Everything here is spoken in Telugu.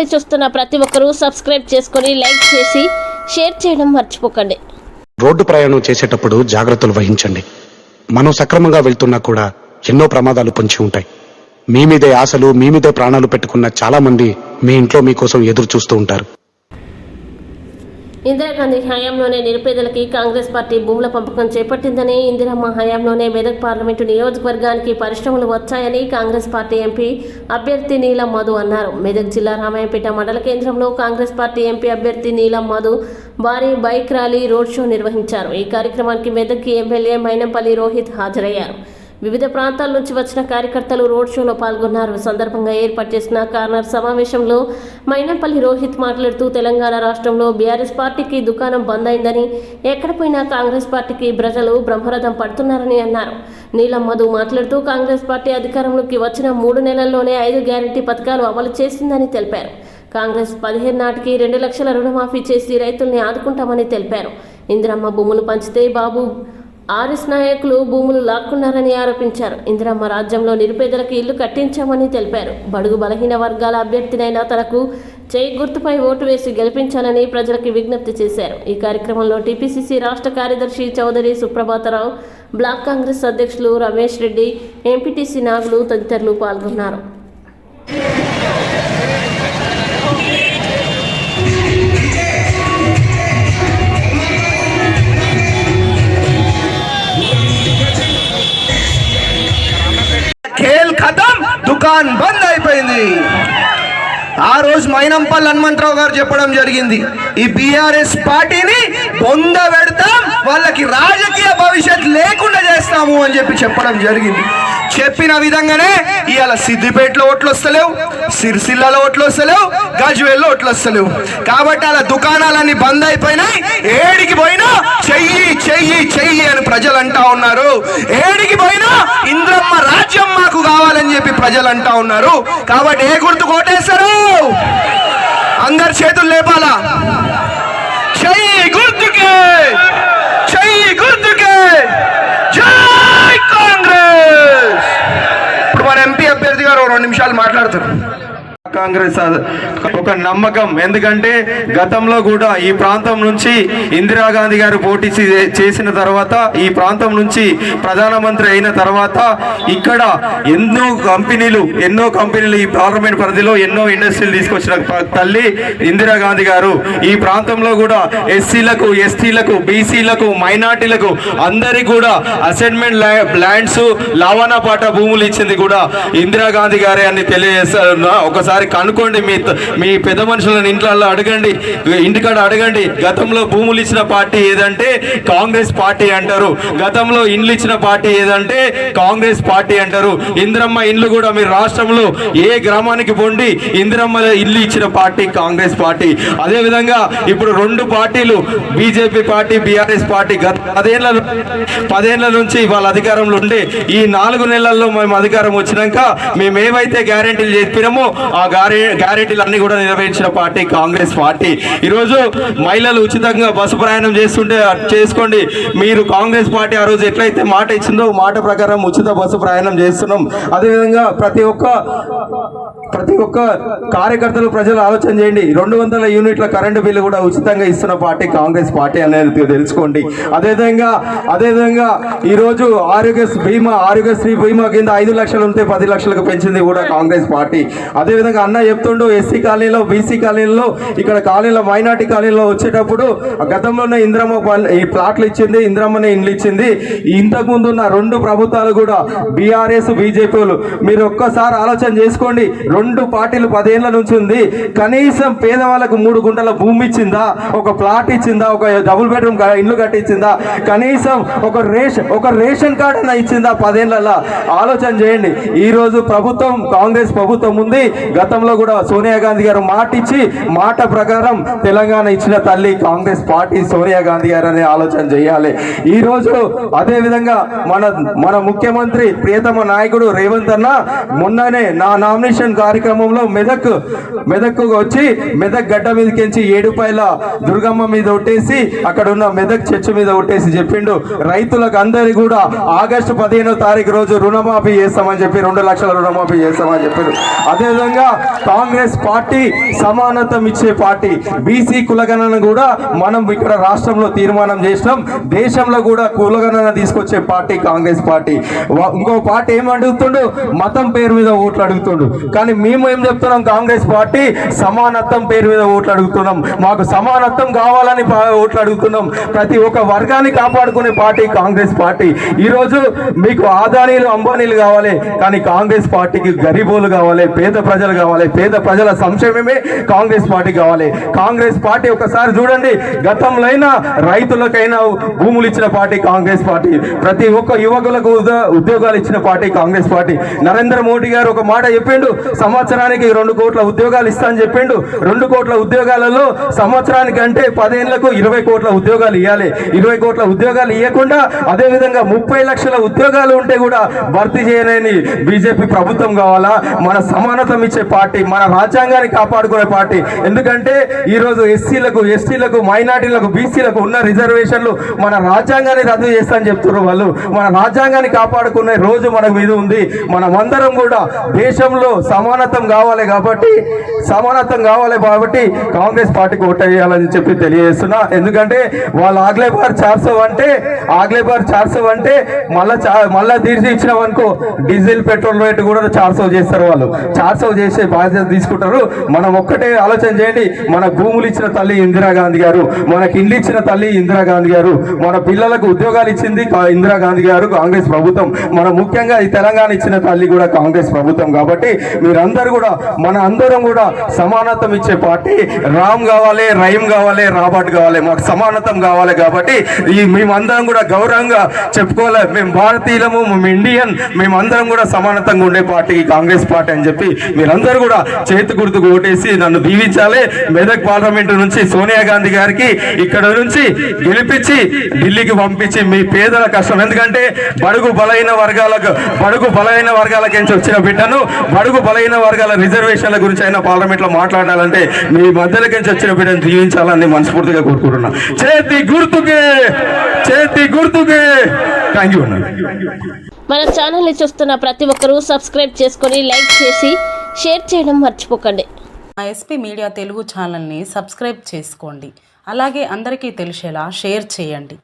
ఛానల్ని చూస్తున్న ప్రతి ఒక్కరూ సబ్స్క్రైబ్ చేసుకొని లైక్ చేసి షేర్ చేయడం మర్చిపోకండి. రోడ్డు ప్రయాణం చేసేటప్పుడు జాగ్రత్తలు వహించండి. మనం సక్రమంగా వెళ్తున్నా కూడా ఎన్నో ప్రమాదాలు పొంచి ఉంటాయి. మీ మీదే ఆశలు మీ మీదే ప్రాణాలు పెట్టుకున్న చాలామంది మీ ఇంట్లో మీకోసం ఎదురు చూస్తూ ఉంటారు. ఇందిరాగాంధీ హయాంలోనే నిరుపేదలకి కాంగ్రెస్ పార్టీ భూముల పంపకం చేపట్టిందని ఇందిరమ్మ హయాంలోనే మెదక్ పార్లమెంటు నియోజకవర్గానికి పరిశ్రమలు వచ్చాయని కాంగ్రెస్ పార్టీ ఎంపీ అభ్యర్థి నీలం మధు అన్నారు. మెదక్ జిల్లా రామాయంపేట మండల కేంద్రంలో కాంగ్రెస్ పార్టీ ఎంపీ అభ్యర్థి నీలం మధు భారీ బైక్ ర్యాలీ రోడ్ షో నిర్వహించారు. ఈ కార్యక్రమానికి మెదక్ ఎమ్మెల్యే మైనంపల్లి రోహిత్ హాజరయ్యారు. వివిధ ప్రాంతాల నుంచి వచ్చిన కార్యకర్తలు రోడ్ షోలో పాల్గొన్నారు. సందర్భంగా ఏర్పాటు చేసిన కార్నర్ సమావేశంలో మైనంపల్లి రోహిత్ మాట్లాడుతూ తెలంగాణ రాష్ట్రంలో బీఆర్ఎస్ పార్టీకి దుకాణం బంద్ అయిందని ఎక్కడ పోయినా కాంగ్రెస్ పార్టీకి ప్రజలు బ్రహ్మరథం పడుతున్నారని అన్నారు. నీలం మధు మాట్లాడుతూ కాంగ్రెస్ పార్టీ అధికారంలోకి వచ్చిన మూడు నెలల్లోనే ఐదు గ్యారంటీ పథకాలు అమలు చేసిందని తెలిపారు. కాంగ్రెస్ పదిహేను నాటికి రెండు లక్షల రుణమాఫీ చేసి రైతుల్ని ఆదుకుంటామని తెలిపారు. ఇందిరమ్మ భూములు పంచితే బాబు ఆర్ఎస్ నాయకులు భూములు లాక్కున్నారని ఆరోపించారు. ఇందిరమ్మ రాజ్యంలో నిరుపేదలకు ఇల్లు కట్టించామని తెలిపారు. బడుగు బలహీన వర్గాల అభ్యర్థినైనా తనకు చేయి గుర్తుపై ఓటు వేసి గెలిపించాలని ప్రజలకు విజ్ఞప్తి చేశారు. ఈ కార్యక్రమంలో టీపీసీసీ రాష్ట్ర కార్యదర్శి చౌదరి సుప్రభాతరావు బ్లాక్ కాంగ్రెస్ అధ్యక్షులు రమేష్ రెడ్డి ఎంపీటీసీ నాగులు తదితరులు పాల్గొన్నారు. దుకాన్ బంద్ అయిపోయింది. ఆ రోజు మైనంపల్లి హనుమంతరావు గారు చెప్పడం జరిగింది ఈ బీఆర్ఎస్ పార్టీని బొంద పెడతాం వాళ్ళకి రాజకీయ భవిష్యత్ లేకుండా చేస్తాము అని చెప్పి చెప్పడం జరిగింది. చెప్పిన విధంగానే ఇవాళ సిద్దిపేటలో ఓట్లు వస్తలేవు సిరిసిల్లలో ఓట్లు వస్తలేవు గజ్వేల్లో ఓట్లు వస్తలేవు. కాబట్టి అలా దుకాణాలన్నీ బంద్ అయిపోయినాయి ఏడికి పోయినా చెయ్యి చెయ్యి చెయ్యి అని ప్రజలు అంటా ఉన్నారు. ఏడికి పోయినా ఇంద్రమ్మ రాజ్యం మాకు కావాలని చెప్పి ప్రజలు అంటా ఉన్నారు. కాబట్టి ఏ గుర్తు కోటేస్తారు అందరు చేతులు లేపాలా? చెయ్యి గుర్తుకే చెయ్యి గుర్తుకే. జై కాంగ్రెస్! ఇప్పుడు మన ఎంపీ అభ్యర్థి గారు రెండు నిమిషాలు మాట్లాడుతున్నారు కాంగ్రెస్ ఒక నమ్మకం. ఎందుకంటే గతంలో కూడా ఈ ప్రాంతం నుంచి ఇందిరాగాంధీ గారు పోటీ చేసిన తర్వాత ఈ ప్రాంతం నుంచి ప్రధానమంత్రి అయిన తర్వాత ఇక్కడ ఎన్నో కంపెనీలు ఎన్నో కంపెనీలు ఈ పార్లమెంట్ పరిధిలో ఎన్నో ఇండస్ట్రీలు తీసుకొచ్చిన తల్లి ఇందిరాగాంధీ గారు. ఈ ప్రాంతంలో కూడా ఎస్సీలకు ఎస్టీలకు బీసీలకు మైనార్టీలకు అందరికీ కూడా అసైన్మెంట్ ల్యాండ్స్ లావానా పాట భూములు ఇచ్చింది కూడా ఇందిరాగాంధీ గారే అని తెలియజేస్తున్నా ఒకసారి కనుక్కోండి మీ మీ పెద్ద మనుషులను ఇంట్లో అడగండి ఇంటికాడ అడగండి. గతంలో భూములు ఇచ్చిన పార్టీ ఏదంటే కాంగ్రెస్ పార్టీ అంటారు. గతంలో ఇండ్లు ఇచ్చిన పార్టీ ఏదంటే కాంగ్రెస్ పార్టీ అంటారు. ఇందిరమ్మ ఇండ్లు కూడా మీ రాష్ట్రంలో ఏ గ్రామానికి పొండి ఇందిరమ్మ ఇల్లు ఇచ్చిన పార్టీ కాంగ్రెస్ పార్టీ. అదేవిధంగా ఇప్పుడు రెండు పార్టీలు బీజేపీ పార్టీ బీఆర్ఎస్ పార్టీ గత పదేళ్ళ పదేళ్ళ నుంచి వాళ్ళ అధికారంలో ఉండే ఈ నాలుగు నెలల్లో మేము అధికారం వచ్చినాక మేము ఏవైతే గ్యారెంటీలు చెప్పినామో ఆ గ్యారెంటీలు అన్ని కూడా నిర్వహించిన పార్టీ కాంగ్రెస్ పార్టీ. ఈరోజు మహిళలు ఉచితంగా బస్సు ప్రయాణం చేస్తుంటే చేసుకోండి. మీరు కాంగ్రెస్ పార్టీ ఆ రోజు ఎట్లయితే మాట ఇచ్చిందో మాట ప్రకారం ఉచిత బస్సు ప్రయాణం చేస్తున్నాం. అదేవిధంగా ప్రతి ఒక్క ప్రతి ఒక్క కార్యకర్తలు ప్రజలు ఆలోచన చేయండి. రెండు వందల యూనిట్ల కరెంటు బిల్లు కూడా ఉచితంగా ఇస్తున్న పార్టీ కాంగ్రెస్ పార్టీ అనేది తెలుసుకోండి. అదేవిధంగా అదేవిధంగా ఈరోజు ఆరోగ్య బీమా ఆరోగ్యశ్రీ బీమా కింద ఐదు లక్షలు ఉంటే పది లక్షలకు పెంచింది కూడా కాంగ్రెస్ పార్టీ. అదేవిధంగా అన్న చెప్తుండు ఎస్సీ కాలనీలో బీసీ కాలనీలో ఇక్కడ కాలనీలో మైనార్టీ కాలనీలో వచ్చేటప్పుడు గతంలోనే ఇంద్రమ్మ ఈ ప్లాట్లు ఇచ్చింది ఇంద్రమ్మనే ఇండ్లు ఇచ్చింది. ఇంతకు ఉన్న రెండు ప్రభుత్వాలు కూడా బీఆర్ఎస్ బీజేపీలు మీరు ఒక్కసారి ఆలోచన చేసుకోండి. రెండు పార్టీలు పదేళ్ళ నుంచి ఉంది. కనీసం పేదవాళ్ళకు మూడు గుంటల భూమి ఇచ్చిందా? ఒక ప్లాట్ ఇచ్చిందా? ఒక డబుల్ బెడ్రూమ్ ఇల్లు కట్టించిందా? కనీసం ఒక రేషన్ ఒక రేషన్ కార్డు అన్న ఇచ్చిందా పదేళ్ళలో? ఆలోచన చేయండి. ఈరోజు ప్రభుత్వం కాంగ్రెస్ ప్రభుత్వం ఉంది. గతంలో కూడా సోనియా గాంధీ గారు మాట ఇచ్చి మాట ప్రకారం తెలంగాణ ఇచ్చిన తల్లి కాంగ్రెస్ పార్టీ సోనియా గాంధీ గారు అనే ఆలోచన చేయాలి. ఈ రోజు మన మన ముఖ్యమంత్రి ప్రియతమ నాయకుడు రేవంత్ అన్న మొన్ననే నా నామినేషన్ కార్యక్రమంలో మెదక్ మెదక్గా వచ్చి మెదక్ గడ్డ మీదకించి ఏడుపాయల దుర్గమ్మ మీద ఒట్టేసి అక్కడ ఉన్న మెదక్ చర్చ్ మీద ఒట్టేసి చెప్పిండు. రైతులకు అందరి కూడా ఆగస్టు పదిహేనో తారీఖు రోజు రుణమాఫీ చేస్తామని చెప్పి రెండు లక్షల రుణమాఫీ చేస్తామని చెప్పారు. అదేవిధంగా కాంగ్రెస్ పార్టీ సమానత్వం ఇచ్చే పార్టీ బీసీ కులగణన కూడా మనం ఇక్కడ రాష్ట్రంలో తీర్మానం చేసినాం. దేశంలో కూడా కులగణన తీసుకొచ్చే పార్టీ కాంగ్రెస్ పార్టీ. ఇంకో పార్టీ ఏం అడుగుతుండు? మతం పేరు మీద ఓట్లు అడుగుతుండు. కానీ మేము ఏం చెప్తున్నాం? కాంగ్రెస్ పార్టీ సమానత్వం పేరు మీద ఓట్లు అడుగుతున్నాం. మాకు సమానత్వం కావాలని ఓట్లు అడుగుతున్నాం. ప్రతి ఒక్క వర్గాన్ని కాపాడుకునే పార్టీ కాంగ్రెస్ పార్టీ. ఈరోజు మీకు ఆదానీలు అంబానీలు కావాలి కానీ కాంగ్రెస్ పార్టీకి గరీబోలు కావాలి పేద ప్రజలు కావాలి పేద ప్రజల సంక్షేమమే కాంగ్రెస్ పార్టీ కావాలి. కాంగ్రెస్ పార్టీ ఒకసారి చూడండి గతంలో అయినా రైతులకైనా భూములు ఇచ్చిన పార్టీ కాంగ్రెస్ పార్టీ. ప్రతి ఒక్క యువకులకు ఉద్యోగాలు ఇచ్చిన పార్టీ కాంగ్రెస్ పార్టీ. నరేంద్ర మోడీ గారు ఒక మాట చెప్పిండు సంవత్సరానికి రెండు కోట్ల ఉద్యోగాలు ఇస్తా అని చెప్పిండు. రెండు కోట్ల ఉద్యోగాలలో సంవత్సరానికి అంటే పదేళ్ళకు ఇరవై కోట్ల ఉద్యోగాలు ఇవ్వాలి ఇరవై కోట్ల ఉద్యోగాలు ఇవ్వకుండా అదేవిధంగా ముప్పై లక్షల ఉద్యోగాలు ఉంటే కూడా భర్తీ చేయలేని బీజేపీ ప్రభుత్వం కావాలా? మన సమానతం ఇచ్చే పార్టీ మన రాజ్యాంగాన్ని కాపాడుకునే పార్టీ. ఎందుకంటే ఈ రోజు ఎస్సీలకు ఎస్టీలకు మైనార్టీలకు బీసీలకు ఉన్న రిజర్వేషన్లు మన రాజ్యాంగాన్ని రద్దు చేస్తా అని చెప్తున్నారు వాళ్ళు. మన రాజ్యాంగాన్ని కాపాడుకునే రోజు మన మీద ఉంది. మనమందరం కూడా దేశంలో సమానత్వం కావాలి కాబట్టి సమానత్వం కావాలి కాబట్టి కాంగ్రెస్ పార్టీకి ఓటేయాలని చెప్పి తెలియజేస్తున్నా. ఎందుకంటే వాళ్ళు ఆగ్లే బార్ చార్సో అంటే ఆగ్లే బార్ చార్సో అంటే మళ్ళా చా- మళ్ళా తీర్చి ఇచ్చినాం అనుకో డీజిల్ పెట్రోల్ రేటు కూడా చార్సో చేస్తారు వాళ్ళు. చార్సో చేసే బాధ్యత తీసుకుంటారు. మనం ఒక్కటే ఆలోచన చేయండి. మన భూములు ఇచ్చిన తల్లి ఇందిరాగాంధీ గారు మనకి ఇండ్లు ఇచ్చిన తల్లి ఇందిరాగాంధీ గారు మన పిల్లలకు ఉద్యోగాలు ఇచ్చింది ఇందిరాగాంధీ గారు కాంగ్రెస్ ప్రభుత్వం. మన ముఖ్యంగా ఈ తెలంగాణ ఇచ్చిన తల్లి కూడా కాంగ్రెస్ ప్రభుత్వం కాబట్టి మీరందరూ కూడా మన అందరం కూడా సమానత్వం ఇచ్చే పార్టీ. రామ్ కావాలి రైమ్ కావాలి రాబర్ట్ కావాలి. మాకు సమానత్వం కావాలి కాబట్టి ఈ మేమందరం కూడా గౌరవంగా చెప్పుకోవాలి. మేము భారతీయులము మేము ఇండియన్ మేమందరం కూడా సమానత్వంగా ఉండే పార్టీ కాంగ్రెస్ పార్టీ అని చెప్పి మీరందరూ కూడా చేతి గుర్తుకు ఓటేసి నన్ను దీవించాలి. మెదక్ పార్లమెంటు నుంచి సోనియా గాంధీ గారికి ఇక్కడ నుంచి గెలిపించి ఢిల్లీకి పంపించి మీ పేదల కష్టం. ఎందుకంటే బడుగు బలైన వర్గాలకు బడుగు బలైన వర్గాలకి వచ్చిన బిడ్డను బడుగు బలైన వర్గాల రిజర్వేషన్ల గురించి అయినా పార్లమెంట్లో మాట్లాడాలంటే మీ మధ్యలోకి నుంచి వచ్చిన బిడ్డను జీవించాలని మనస్ఫూర్తిగా కోరుకుంటున్నా. చేతి గుర్తుకే చేతి గుర్తుకే. థ్యాంక్ యూ అన్న మన ఛానల్ని చూస్తున్న ప్రతి ఒక్కరూ సబ్స్క్రైబ్ చేసుకొని లైక్ చేసి షేర్ చేయడం మర్చిపోకండి. మా ఎస్పీ మీడియా తెలుగు ఛానల్ని సబ్స్క్రైబ్ చేసుకోండి. అలాగే అందరికీ తెలిసేలా షేర్ చేయండి.